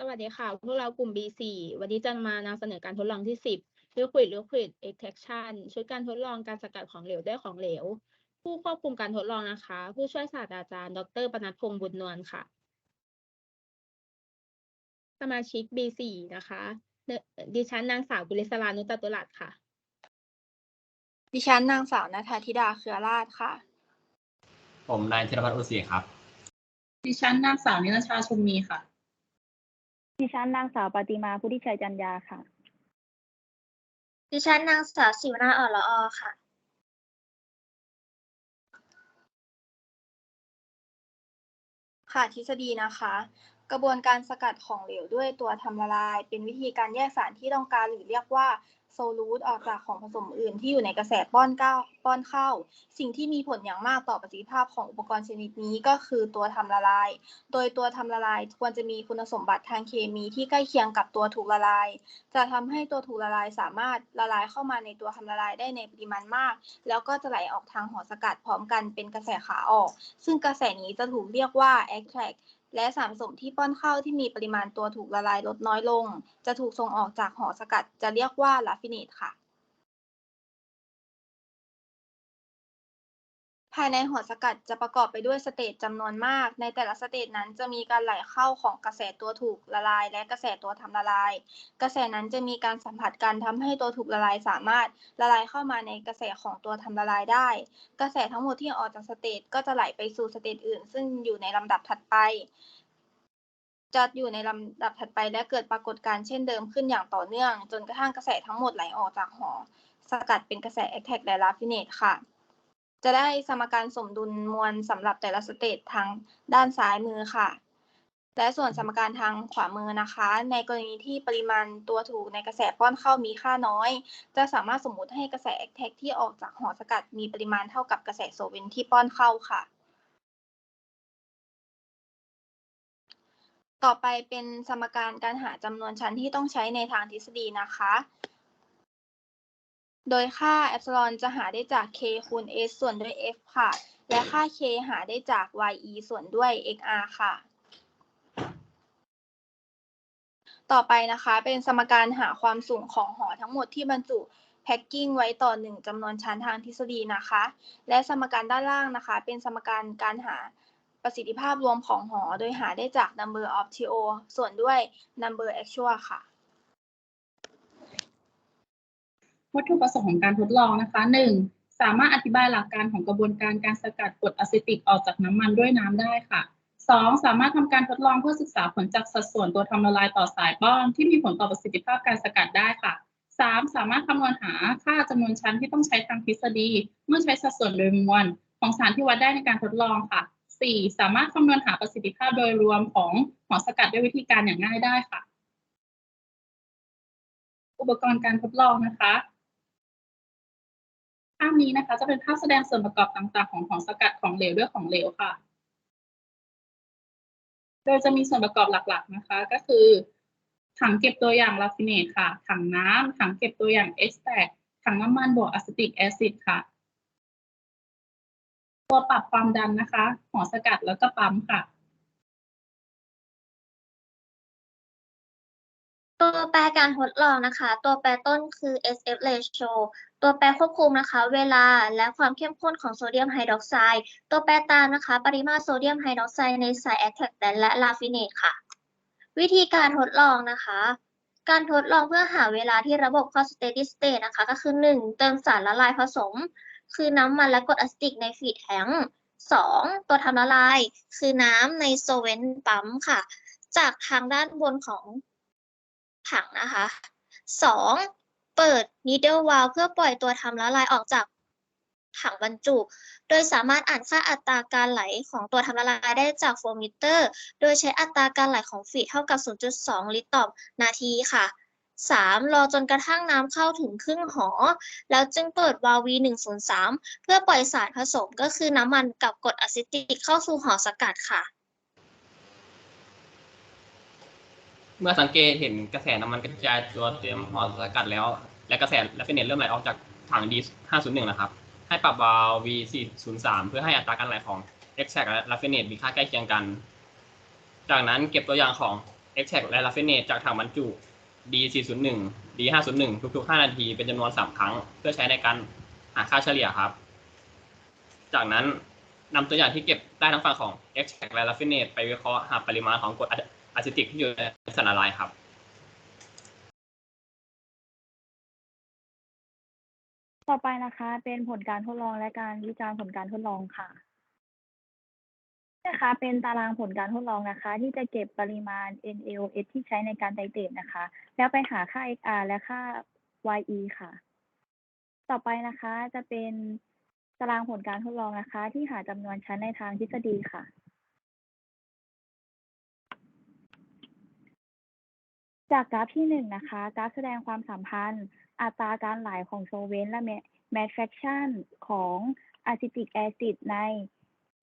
สวัสดีค่ะ พวกเรากลุ่ม B4 วันนี้จะมานำเสนอการทดลองที่ 10 Liquid Liquid Extraction ชุดการทดลองการสกัดของเหลวด้วยของเหลว ผู้ควบคุมการทดลองนะคะ ผู้ช่วยศาสตราจารย์ ดรปนัดพงษ์บุญนวลค่ะ สมาชิก B4 นะคะเนดิฉันนางสาวกุลิศรานุตตุลัดค่ะ ดิฉันนางสาวนัทธิดาเครือราชค่ะ ผมนายธีรพัฒน์อุศรีครับ ดิฉันนางสาวนิรชาชุมมีค่ะ ดิฉันนางสาวปฏิมาพุทธิชัยจันยาค่ะ ดิฉันนางสาวศิวนาอ่อนละออค่ะ ค่ะทฤษฎีนะคะ กระบวนการสกัดของเหลวด้วยตัวทำละลาย เป็นวิธีการแยกสารที่ต้องการหรือเรียกว่าโซลูตออกจากของผสมอื่นที่อยู่ในกระแสป้อนก้าป้อนเข้า สิ่งที่มีผลอย่างมากต่อประสิทธิภาพของอุปกรณ์ชนิดนี้ก็คือตัวทำละลาย โดยตัวทำละลายควรจะมีคุณสมบัติทางเคมีที่ใกล้เคียงกับตัวถูกละลาย จะทำให้ตัวถูกละลายสามารถละลายเข้ามาในตัวทำละลายได้ในปริมาณมาก แล้วก็จะไหลออกทางหอสกัดพร้อมกันเป็นกระแสขาออก ซึ่งกระแสนี้จะถูกเรียกว่า extract และสารผสมที่ป้อนเข้าที่มีปริมาณตัวถูกละลายลดน้อยลง จะถูกส่งออกจากหอสกัดจะเรียกว่าลาฟิเนตค่ะ ภายในหอสกัดจะประกอบไปด้วยสเตจจำนวนมาก ในแต่ละสเตจนั้นจะมีการไหลเข้าของกระแสตัวถูกละลาย และกระแสตัวทำละลาย กระแสนั้นจะมีการสัมผัสกันทำให้ตัวถูกละลายสามารถละลายเข้ามาในกระแสของตัวทำละลายได้ กระแสทั้งหมดที่ออกจากสเตจก็จะไหลไปสู่สเตจอื่น ซึ่งอยู่ในลำดับถัดไปจะอยู่ในลำดับถัดไปและเกิดปรากฏการณ์เช่นเดิมขึ้นอย่างต่อเนื่อง จนกระทั่งกระแสทั้งหมดไหลออกจากหอ สกัดเป็นกระแส a t t a c และ raffinate ค่ะ จะได้สมการสมดุลมวลสำหรับแต่ละสเตจทางด้านซ้ายมือค่ะ และส่วนสมการทางขวามือนะคะ ในกรณีที่ปริมาณตัวถูกในกระแสป้อนเข้ามีค่าน้อย จะสามารถสมมุติให้กระแส a t t a c ที่ออกจากหอสกัดมีปริมาณเท่ากับกระแสโซเวนที่ป้อนเข้าค่ะ ต่อไปเป็นสมการการหาจำนวนชั้นที่ต้องใช้ในทางทฤษฎีนะคะ โดยค่าเอปซิลอนจะหาได้จาก k คูณ s ส่วนด้วย f ค่ะ และค่า k หาได้จาก ye ส่วนด้วย xr ค่ะ ต่อไปนะคะเป็นสมการหาความสูงของหอทั้งหมดที่บรรจุแพ็กกิ้งไว้ต่อหนึ่งจำนวนชั้นทางทฤษฎีนะคะ และสมการด้านล่างนะคะ เป็นสมการการหาประสิทธิภาพรวมของหอ โดยหาได้จาก number of TO ส่วนด้วย number actual ค่ะ วัตถุประสงค์ของการทดลองนะคะ 1. สามารถอธิบายหลักการของกระบวนการการสกัดกรดอะซิติกออกจากน้ำมันด้วยน้ำได้ค่ะ 2. สามารถทำการทดลองเพื่อศึกษาผลจากสัดส่วนตัวทำละลายต่อสายป้อน ที่มีผลต่อประสิทธิภาพการสกัดได้ค่ะ 3. สามารถคำนวณหาค่าจำนวนชั้นที่ต้องใช้ทางทฤษฎี เมื่อใช้สัดส่วนโดยมวลของสารที่วัดได้ในการทดลองค่ะ 4. สามารถคำนวณหาประสิทธิภาพโดยรวมของหอสกัดด้วยวิธีการอย่างง่ายได้ค่ะ อุปกรณ์การทดลองนะคะ ภาพนี้นะคะ จะเป็นภาพแสดงส่วนประกอบต่างๆ ของของสกัดของเหลวด้วยของเหลวค่ะ โดยจะมีส่วนประกอบหลักๆนะคะ ก็คือ ถังเก็บตัวอย่างลาฟิเนตค่ะ ถังน้ำถังเก็บตัวอย่างเอ็กแทกถังน้ำมันบวกอะซิติกแอซิดค่ะ ตัวปรับความดันนะคะหอสกัดแล้วก็ปั๊มค่ะตัวแปรการทดลองนะคะ ตัวแปรต้นคือ SF ratio ตัวแปรควบคุมนะคะ เวลาและความเข้มข้นของโซเดียมไฮดรอกไซด์ตัวแปรตามนะคะ ปริมาตรโซเดียมไฮดรอกไซด์ในสายแอคแทกแตนและลาฟิเนตค่ะ วิธีการทดลองนะคะ การทดลองเพื่อหาเวลาที่ระบบเข้า steady state นะคะ ก็คือ 1. เติมสารละลายผสม คือน้ำมันและกรดอะซิติกในฟีดแทงค์สองตัวทำละลาย คือน้ำในโซเวนปั๊มค่ะ จากทางด้านบนของถังนะคะสอง เปิด needle valve เพื่อปล่อยตัวทำละลายออกจากถังบรรจุ โดยสามารถอ่านค่าอัตราการไหลของตัวทำละลายได้จากโฟมิเตอร์ โดยใช้อัตราการไหลของฟีดเท่ากับ 0.2 ลิตรต่อนาทีค่ะ 3. รอจนกระทั่งน้ำเข้าถึงครึ่งหอ แล้วจึงเปิดวาล์ว V103 เพื่อปล่อยสารผสมก็คือน้ำมันกับกรดอะซิติกเข้าสู่หอสกัดค่ะ เมื่อสังเกตเห็นกระแสน้ำมันกระจายตัวเตรียมหอสกัดแล้ว และกระแสและฟิเนตเริ่มไหลออกจากถัง D501 นะครับ ให้ปรับวาล์ว V403 เพื่อให้อัตราการไหลของ x t a c และ Raffinate มีค่าใกล้เคียงกัน จากนั้นเก็บตัวอย่างของ x t a c และ raffinate จากถังบรรจุ D401 D501 ทุกๆ 5 นาที เป็นจำนวน 3 ครั้ง เพื่อใช้ในการหาค่าเฉลี่ยครับ จากนั้นนำตัวอย่างที่เก็บได้ทั้งฝั่งของ extract และ raffinate ไปวิเคราะห์หาปริมาณของกรดอะซิติกที่อยู่ในสารละลายครับ ต่อไปนะคะ เป็นผลการทดลองและการวิจารณ์ผลการทดลองค่ะนะคะเป็นตารางผลการทดลองนะคะ ที่จะเก็บปริมาณ NaOH ที่ใช้ในการไตเตรตนะคะ แล้วไปหาค่า XR และค่า YE ค่ะ ต่อไปนะคะจะเป็นตารางผลการทดลองนะคะ ที่หาจำนวนชั้นในทางทฤษฎีค่ะ จากกราฟที่หนึ่งนะคะ กราฟแสดงความสัมพันธ์ อัตราการไหลของโซเวนต์และแมทแฟคชั่นของอะซิติกแอซิดใน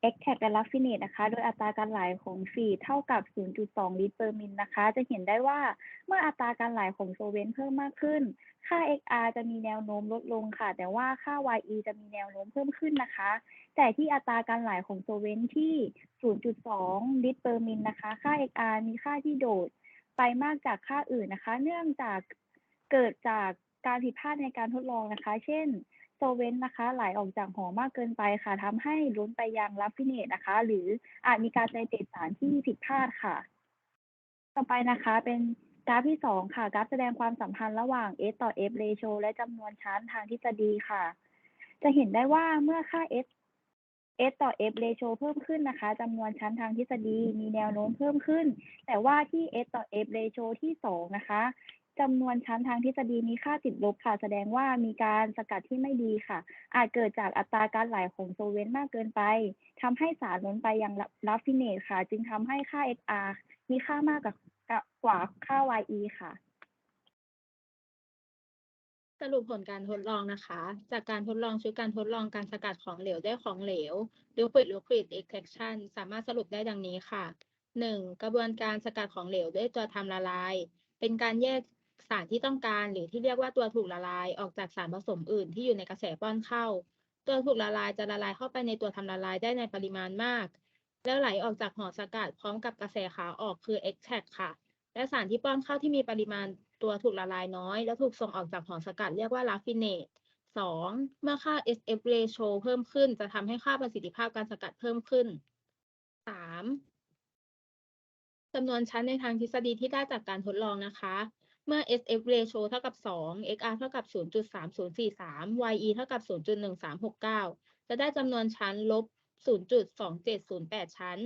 extract และ raffinate นะคะ โดยอัตราการไหลของฟีดเท่ากับ 0.2 ลิตรเปอร์มิลนะคะ จะเห็นได้ว่าเมื่ออัตราการไหลของโซเวนเพิ่มมากขึ้น ค่า XR จะมีแนวโน้มลดลงค่ะ แต่ว่าค่า YE จะมีแนวโน้มเพิ่มขึ้นนะคะ แต่ที่อัตราการไหลของโซเวนที่ 0.2 ลิตรเปอร์มิลนะคะ ค่า XR มีค่าที่โดดไปมากจากค่าอื่นนะคะ เนื่องจากเกิดจาก การผิดพลาดในการทดลองนะคะ เช่นโซเวนนะคะ ไหลออกจากหอมากเกินไปค่ะทำให้ล้นไปยังลัฟฟิเนตนะคะ หรืออาจมีการไตรเตตสารที่ผิดพลาดค่ะ ต่อไปนะคะเป็นกราฟที่สองค่ะ กราฟแสดงความสัมพันธ์ระหว่าง S ต่อ F ratio และจำนวนชั้นทางทฤษฎีค่ะ จะเห็นได้ว่าเมื่อค่า S S ต่อ F ratio เพิ่มขึ้นนะคะจำนวนชั้นทางทฤษฎีมีแนวโน้มเพิ่มขึ้น แต่ว่าที่ S ต่อ F ratio ที่สองนะคะ จำนวนชั้นทางทฤษฎีมีค่าติดลบค่ะ แสดงว่ามีการสกัดที่ไม่ดีค่ะ อาจเกิดจากอัตราการไหลของโซเวนต์มากเกินไปทำให้สารล้นไปยังลัฟฟิเนตค่ะ จึงทำให้ค่า XR มีค่ามากกว่ากว่าค่า YE ค่ะ สรุปผลการทดลองนะคะ จากการทดลองชุดการทดลองการสกัดของเหลวด้วยของเหลว liquid liquid extraction สามารถสรุปได้ดังนี้ค่ะ 1. กระบวนการสกัดของเหลวด้วยตัวทำละลาย เป็นการแยก สารที่ต้องการหรือที่เรียกว่าตัวถูกละลายออกจากสารผสมอื่นที่อยู่ในกระแสป้อนเข้า ตัวถูกละลายจะละลายเข้าไปในตัวทำละลายได้ในปริมาณมาก แล้วไหลออกจากห่อสกัดพร้อมกับกระแสขาออกคือ extract ค่ะ และสารที่ป้อนเข้าที่มีปริมาณตัวถูกละลายน้อย แล้วถูกส่งออกจากห่อสกัดเรียกว่า raffinate สองเมื่อค่า SF ratio เพิ่มขึ้น จะทำให้ค่าประสิทธิภาพการสกัดเพิ่มขึ้นสามจำนวนชั้นในทางทฤษฎีที่ได้จากการทดลองนะคะ เมื่อ SF ratio เท่ากับ 2 XR เท่ากับ 0.3043 YE เท่ากับ 0.1369 จะได้จำนวนชั้นลบ 0.2708 ชั้น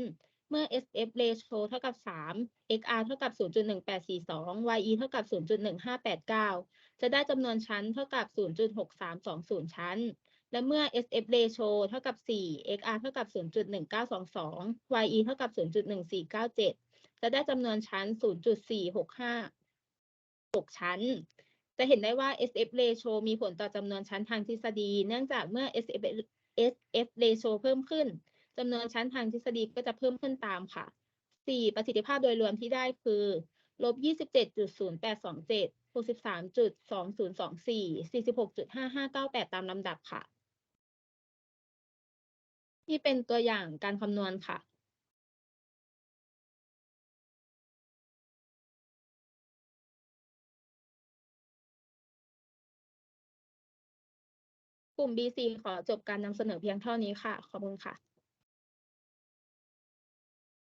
เมื่อ SF ratio เท่ากับ 3 XR เท่ากับ 0.1842 YE เท่ากับ 0.1589 จะได้จำนวนชั้นเท่ากับ 0.6320 ชั้น และเมื่อ SF ratio เท่ากับ 4 XR เท่ากับ 0.1922 YE เท่ากับ 0.1497 จะได้จำนวนชั้น 0.465 6 ชั้น จะเห็นได้ว่า SF ratio มีผลต่อจำนวนชั้นทางทฤษฎี เนื่องจากเมื่อ SF SF ratio เพิ่มขึ้นจำนวนชั้นทางทฤษฎีก็จะเพิ่มขึ้นตามค่ะ 4. ประสิทธิภาพโดยรวมที่ได้คือลบ27.0827 63.2024 46.5598 ตามลำดับค่ะ นี่เป็นตัวอย่างการคำนวณค่ะ กลุ่ม B4 ขอจบการนำเสนอเพียงเท่านี้ค่ะ ขอบคุณค่ะ